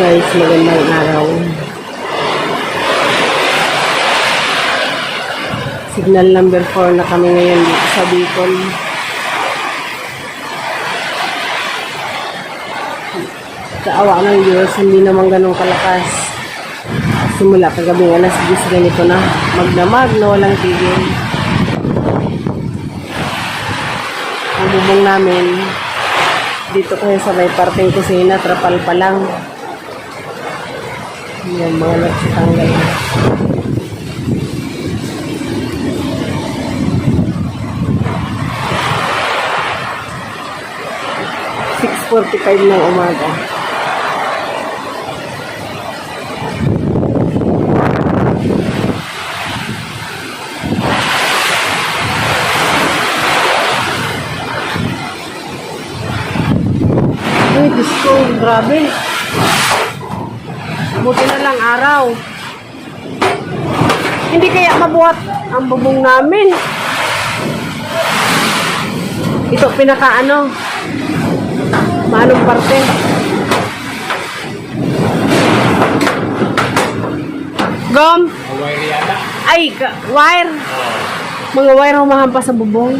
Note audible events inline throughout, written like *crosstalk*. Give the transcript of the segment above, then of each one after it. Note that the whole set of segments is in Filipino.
Guys, magandang araw. Signal number 4 na kami ngayon dito sa Bicol. Kaawa ng Diyos, hindi naman ganun kalakas. Simula kagabing alas 10 ganito na. Magdamag na walang tigil. Ang bubong namin, dito kayo sa may parting kusina, trapal pa lang. Yan, mga nagsitanggal. 6.45 ng umaga. Uy, Diyos ko, grabe. Buti na lang araw. Hindi kaya mabuhat ang bubong namin. Ito, pinaka ano, Manong parte? Gom? Wire yata. Ay, wire. Mga wire humahampas sa bubong.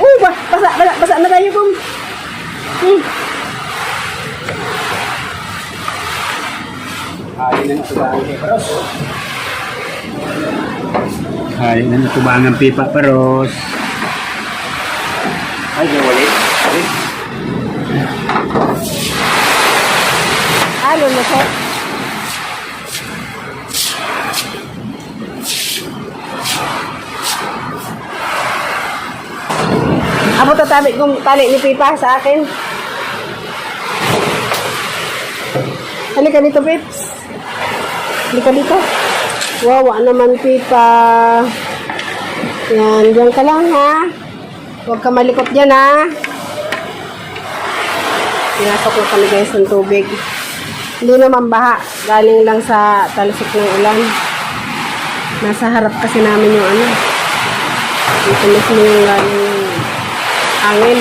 Uy, ba, basa, basa, basa na tayo, Gom. Hmm. Hari na natubangan kay Paros. Hari na natubangan pipa Paros. Ay, nawali. Halo na siya. Amo tatabi kong tali ni Pipa sa akin. Halika dito, Pips. Halika dito. Wawa naman, Pipa. Yan, diyan ka lang, ha? Huwag ka malikot dyan, ha? Pinasok ko kami guys ng tubig. Hindi naman baha. Galing lang sa talusok ng ulan. Nasa harap kasi namin yung ano. Dito mismo yung galing yung hangin.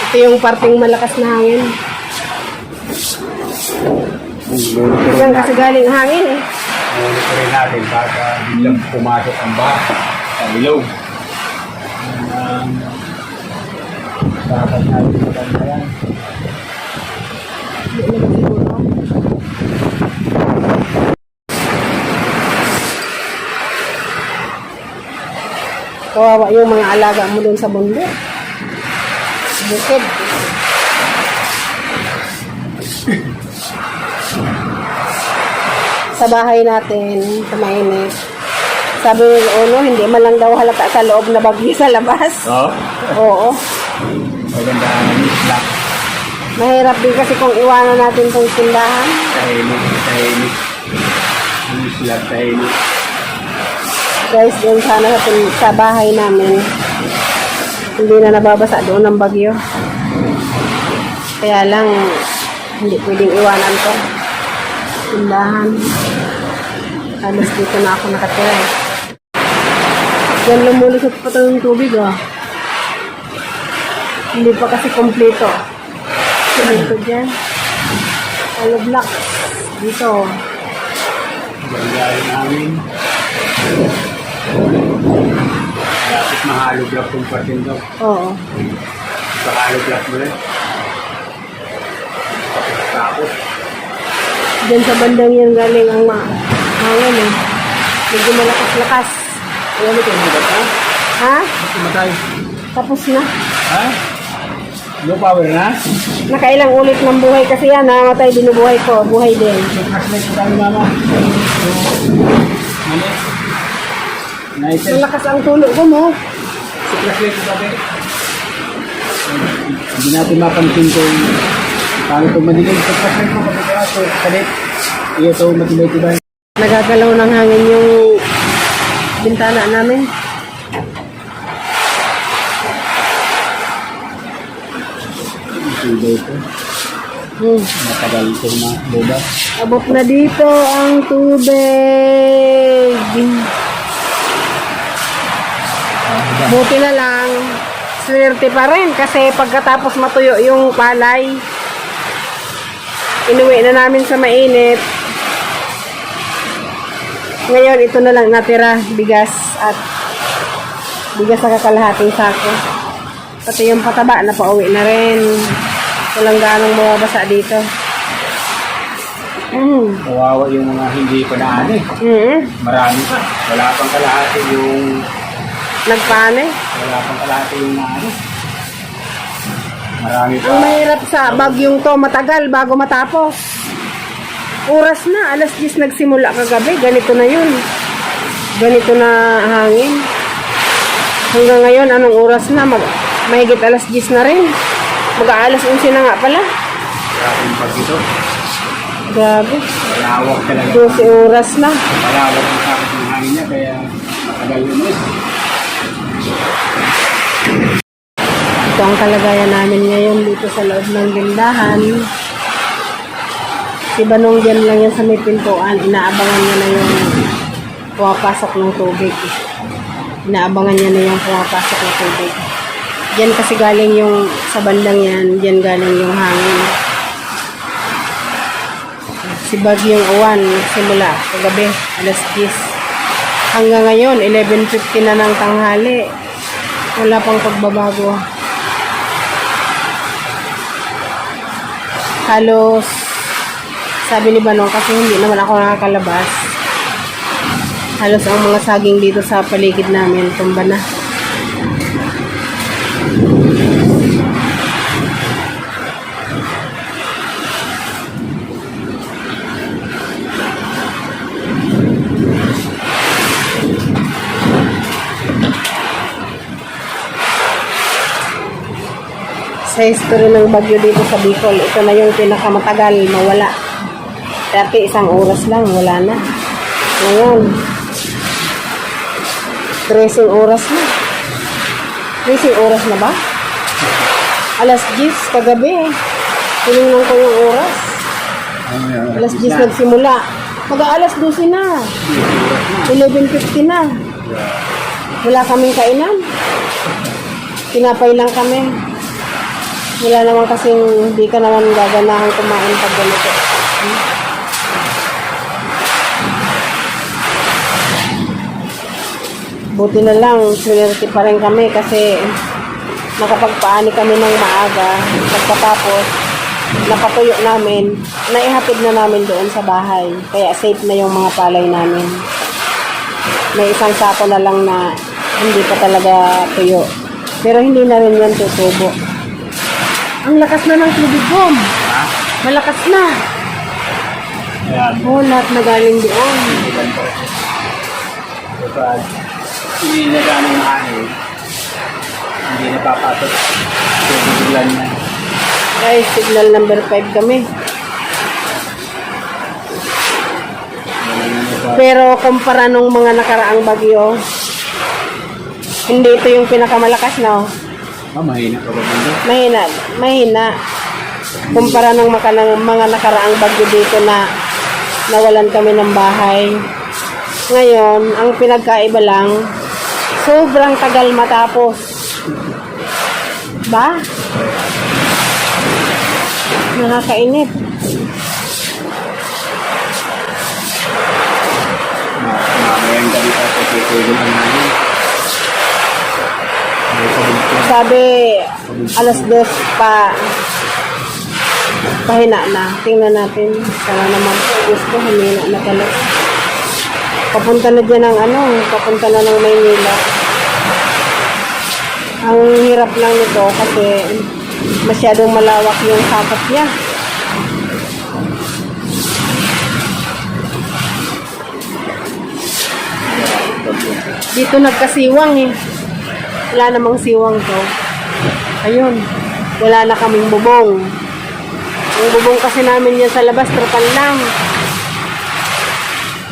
Ito yung parting malakas na hangin. Diyan kasi galing hangin eh. monitorin natin baka biglang pumasok ang baha sa ilog. Um, dapat natin yan. Hindi naman siguro. Kawawa yung mga alaga mo dun sa bundok. Bukid. Sa bahay natin, sa mainit. Sabi ni Uno, hindi man lang daw halata sa loob na bagyo sa labas. *laughs* Oo. Oo. Maganda ang isla. Mahirap din kasi kung iwanan natin tong tindahan. Tahimik, tahimik. Ang isla, tahimik. Guys, doon sana sa, sa bahay namin. Hindi na nababasa doon ng bagyo. Kaya lang, hindi pwedeng iwanan to. Tindahan. Halos dito na ako nakatira eh. Yan lumulusot pa to yung tubig oh. Hindi pa kasi kompleto. Kompleto dyan. Hollow block. Dito. Maganda yung namin. Dapat mahalo block kung patin daw. Oo. Mahalo block mo rin. Tapos, Diyan sa bandang yan galing ang ma hangin eh. Medyo malakas-lakas. ano ito yung ka? Ha? Tumatay. Tapos na. Ha? No power na? Nakailang ulit ng buhay kasi yan. Namatay, binubuhay ko. Buhay din. Flashlight ko tayo mama. Ano? Nice. Malakas ang tulog ko mo. So, flashlight ko tayo. Hindi natin mapansin kung paano ito madilim. So, flashlight ko kapag kaya. So, kalit. Iyo ito matibay-tibay. Nagagalaw ng hangin yung bintana namin. Tibay ito. Hmm. Matagal ito na boba. Abot na dito ang tubig. Buti na lang. swerte pa rin kasi pagkatapos matuyo yung palay, inuwi na namin sa mainit. Ngayon, ito na lang natira, bigas at bigas sa kakalahating sako. Pati yung pataba na pauwi na rin. Walang ganong mababasa dito. Mm. Kawawa yung mga hindi pa naani. Mm. Marami pa. Wala pang kalahati yung Nagpane. wala pang kalahati yung naani. Marami pa. Ang mahirap sa bagyong to, matagal bago matapos. Oras na, alas 10 nagsimula kagabi, ganito na yun. Ganito na hangin. Hanggang ngayon, anong oras na? Mag, mahigit alas 10 na rin. Mag-aalas 11 na nga pala. Grabe yung pag ito. Grabe. Malawak talaga. 12 oras na. Malawak ang sakit ng hangin niya kaya matagal yun eh. Ito ang kalagayan namin ngayon dito sa loob ng tindahan. Si Banong dyan lang yan sa may pintuan. Inaabangan niya na yung pumapasok ng tubig. Inaabangan niya na yung pumapasok ng tubig. Diyan kasi galing yung sa bandang yan, diyan galing yung hangin. Si Bagyong Uwan, simula kagabi, alas 10. Hanggang ngayon, 11.50 na ng tanghali. Wala pang pagbabago. Halos, sabi ni Banong, kasi hindi naman ako nakakalabas. Halos ang mga saging dito sa paligid namin, tumba na. Sa history ng bagyo dito sa Bicol, ito na yung pinakamatagal mawala. Dati isang oras lang, wala na. Ngayon, 13 oras na. 13 oras na ba? Alas 10 kagabi. Tinignan ko yung oras. Alas 10 nagsimula. Mag-aalas 12 na. 11.50 na. Wala kaming kainan. Tinapay lang kami. Wala naman kasing hindi ka naman gaganahan kumain pag ganito. Buti na lang, swerte pa rin kami kasi nakapagpaani kami ng maaga. Pagkatapos, napatuyo namin, naihatid na namin doon sa bahay. Kaya safe na yung mga palay namin. May isang sako na lang na hindi pa talaga tuyo. Pero hindi na rin yan tutubo. Ang lakas na ng tubig bom. Ha? Malakas na. Kaya Oh, lahat na galing doon. Iban pa. Kapag inilaga ng hangin, hindi napapasok. So, biglan na. Guys, signal number 5 kami. Pero kumpara nung mga nakaraang bagyo, hindi ito yung pinakamalakas, no? Ah, mahina ka ba banda? Mahina, mahina. Kumpara ng mga nakaraang bagyo dito na nawalan kami ng bahay. Ngayon, ang pinagkaiba lang, sobrang tagal matapos. Ba? Nakakainip. Mamayang gabi pa sa ang. May pabigto. Sabi, alas dos pa pahina na. Tingnan natin. Sana naman. Gusto, humina na pala. Papunta na dyan ng ano, papunta na ng Maynila. Ang hirap lang nito kasi masyadong malawak yung sakop niya. Dito nagkasiwang eh. Wala namang siwang to. Ayun. Wala na kaming bubong. Ang bubong kasi namin yan sa labas, trapal lang.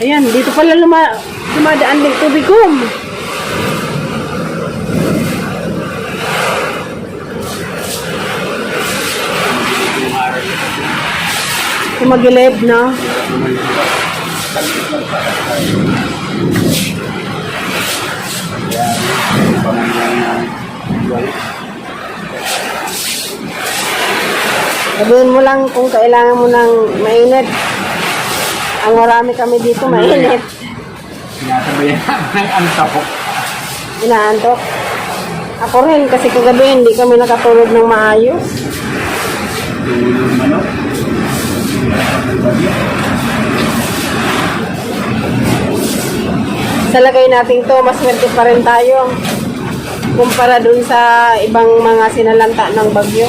Ayan, dito pala luma, dumadaan ng tubig ko. Tumagilid na. Sabihin mo lang kung kailangan mo ng mainit. Ang marami kami dito ano mainit. Sinasabay ng *laughs* antok. Inaantok? Ako rin kasi kagabi hindi kami nakatulog ng maayos. Tulog manok. Sa lagay natin to, mas medyo pa rin tayo. Kumpara dun sa ibang mga sinalanta ng bagyo.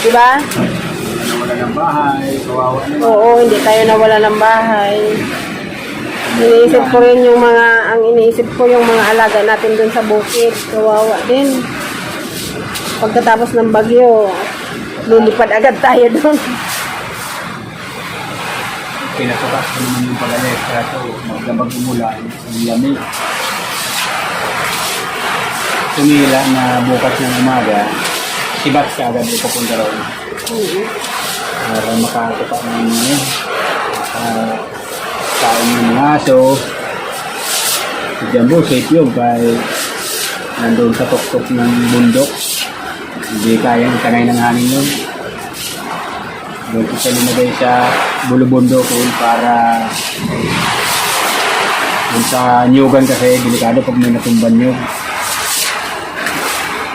Diba? Nawala ng bahay. Kawawa naman. Oo, hindi tayo nawala ng bahay. Iniisip ko rin yung mga, ang iniisip ko yung mga alaga natin dun sa bukid. Kawawa din. Pagkatapos ng bagyo, lilipad agad tayo dun. Pinasukas ko naman yung pagalit. Kaya ito, magdabag umulan. Ang lamig. Tumila na bukas ng umaga. Sibat ka agad yung papunta raw. Para makatupa ng ano. Uh, kain ng mga aso. Si Jambo, safe yun. Kahit nandun sa tuktok ng bundok. Hindi kayang itanay ng hangin yun. Doon ko siya lumagay sa bulubundo ko para dun sa nyugan kasi delikado pag may natumban nyug.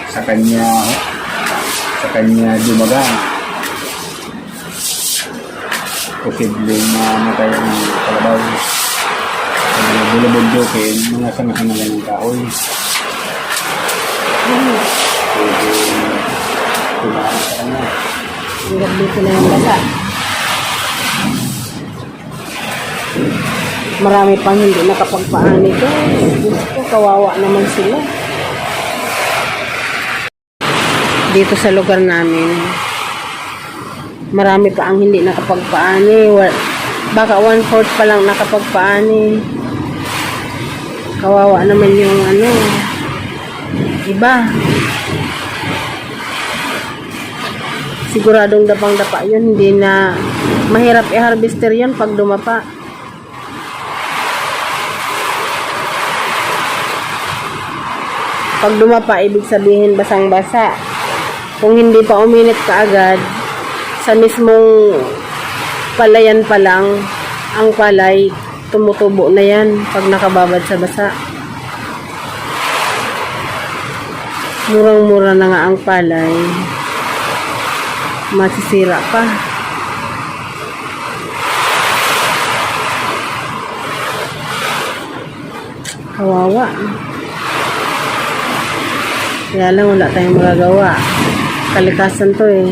Sa kanya sa kanya dumaga. Posibleng mamatay ang kalabaw. Sa mga bulubundo kay mga sanga-sanga lang ng kahoy. Pwede tumahan sa kanya. Hanggang dito na yung basa. Marami pang hindi nakapagpaani ko. Diyos ko, kawawa naman sila. Dito sa lugar namin, marami pa ang hindi nakapagpaani. Wa- Baka one-fourth pa lang nakapagpaani. Kawawa naman yung ano, iba. Siguradong dapang-dapa yun. Hindi na mahirap i-harvester yun pag dumapa. Pag dumapa, ibig sabihin basang-basa. Kung hindi pa uminit kaagad, sa mismong palayan pa lang, ang palay, tumutubo na yan pag nakababad sa basa. Murang-mura na nga ang palay masisira pa. Kawawa. Kaya lang wala tayong magagawa. Kalikasan to eh.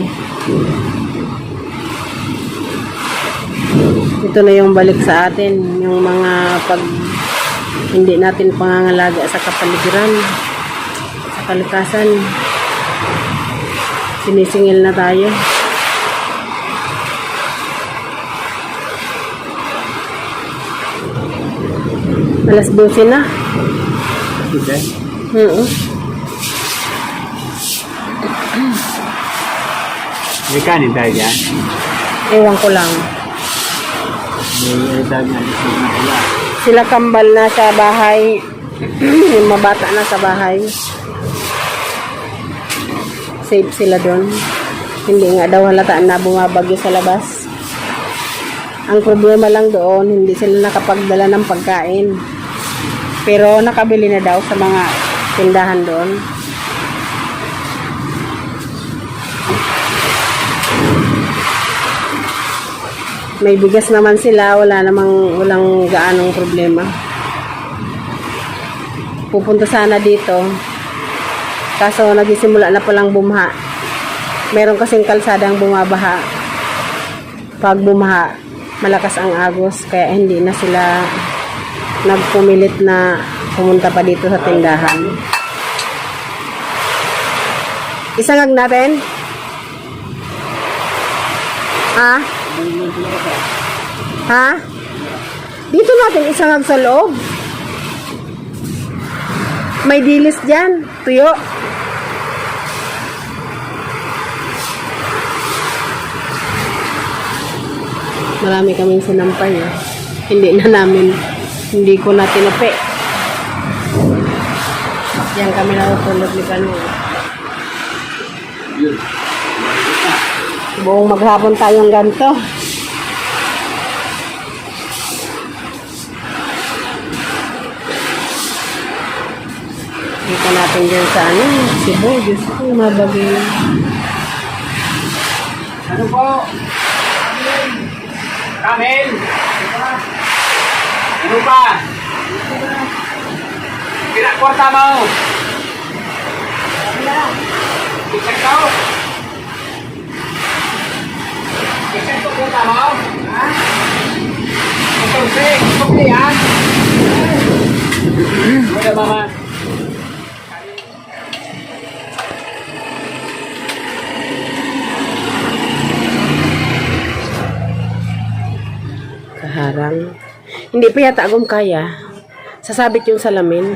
Ito na yung balik sa atin. Yung mga pag hindi natin pangangalaga sa kapaligiran. Sa kalikasan sinisingil na tayo. Alas 12 na. Okay. Oo. May kanin tayo dyan. Ewan ko lang. May ano. Sila kambal na sa bahay. *clears throat* mabata na sa bahay. Safe sila doon. Hindi nga daw halata na bumabagyo sa labas. Ang problema lang doon, hindi sila nakapagdala ng pagkain. Pero nakabili na daw sa mga tindahan doon. May bigas naman sila, wala namang walang gaanong problema. Pupunta sana dito. Kaso nagisimula na palang bumha. Meron kasing kalsadang bumabaha. Pag bumaha, malakas ang agos kaya hindi na sila nagpumilit na pumunta pa dito sa tindahan. Isangag natin? Ha? Ha? Dito natin isangag sa loob. May dilis dyan. Tuyo. Marami kaming sinampay eh. Hindi na namin, hindi ko na tinapi. Diyan kami natutulog ni Kano. Yun. Buong maghapon tayong ganto. Kita natin dyan sa ano, Cebu. Diyos ko, mabagay. Ano po? Kamil! Ano pa? Pinakwarta mo! Isang tao? Isang to kwarta mo? Ha? Ito, sik! Sukli, ha? Wala, mama. Kaharang. Hindi pa yata agum kaya. Sasabit yung salamin.